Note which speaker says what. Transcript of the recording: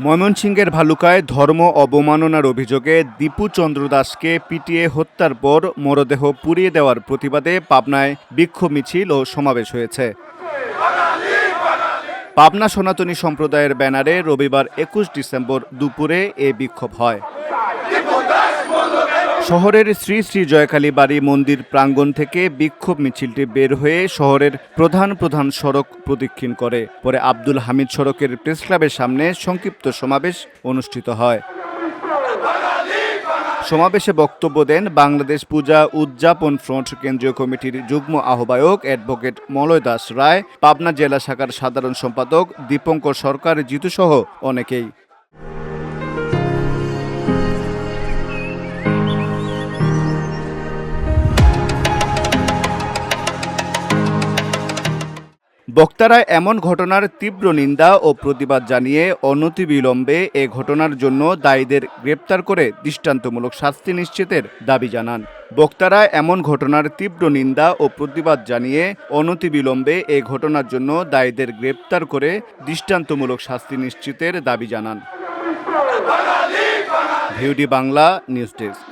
Speaker 1: ময়মনসিংহের ভালুকায় ধর্ম অবমাননার অভিযোগে দীপু চন্দ্র দাসকে পিটিয়ে হত্যার পর মরদেহ পুড়িয়ে দেওয়ার প্রতিবাদে পাবনায় বিক্ষোভ মিছিল ও সমাবেশ হয়েছে। পাবনা সনাতনী সম্প্রদায়ের ব্যানারে রবিবার একুশ ডিসেম্বর দুপুরে এ বিক্ষোভ হয়। শহরের শ্রী শ্রী জয়কালী বাড়ি মন্দির প্রাঙ্গণ থেকে বিক্ষোভ মিছিলটি বের হয়ে শহরের প্রধান প্রধান সড়ক প্রদক্ষিণ করে। পরে আব্দুল হামিদ সড়কের প্রেস ক্লাবের সামনে সংক্ষিপ্ত সমাবেশ অনুষ্ঠিত হয়। সমাবেশে বক্তব্য দেন বাংলাদেশ পূজা উদযাপন ফ্রন্ট কেন্দ্রীয় কমিটির যুগ্ম আহ্বায়ক অ্যাডভোকেট মলয় দাস রায়, পাবনা জেলা শাখার সাধারণ সম্পাদক দীপঙ্কর সরকার, জিতুসহ অনেকেই। বক্তারা এমন ঘটনার তীব্র নিন্দা ও প্রতিবাদ জানিয়ে অনতিবিলম্বে এ ঘটনার জন্য দায়ীদের গ্রেপ্তার করে দৃষ্টান্তমূলক শাস্তি নিশ্চিতের দাবি জানান। বক্তারা এমন ঘটনার তীব্র নিন্দা ও প্রতিবাদ জানিয়ে অনতিবিলম্বে এ ঘটনার জন্য দায়ীদের গ্রেপ্তার করে দৃষ্টান্তমূলক শাস্তি নিশ্চিতের দাবি জানান। ভিউডি বাংলা, নিউজ ডেস্ক।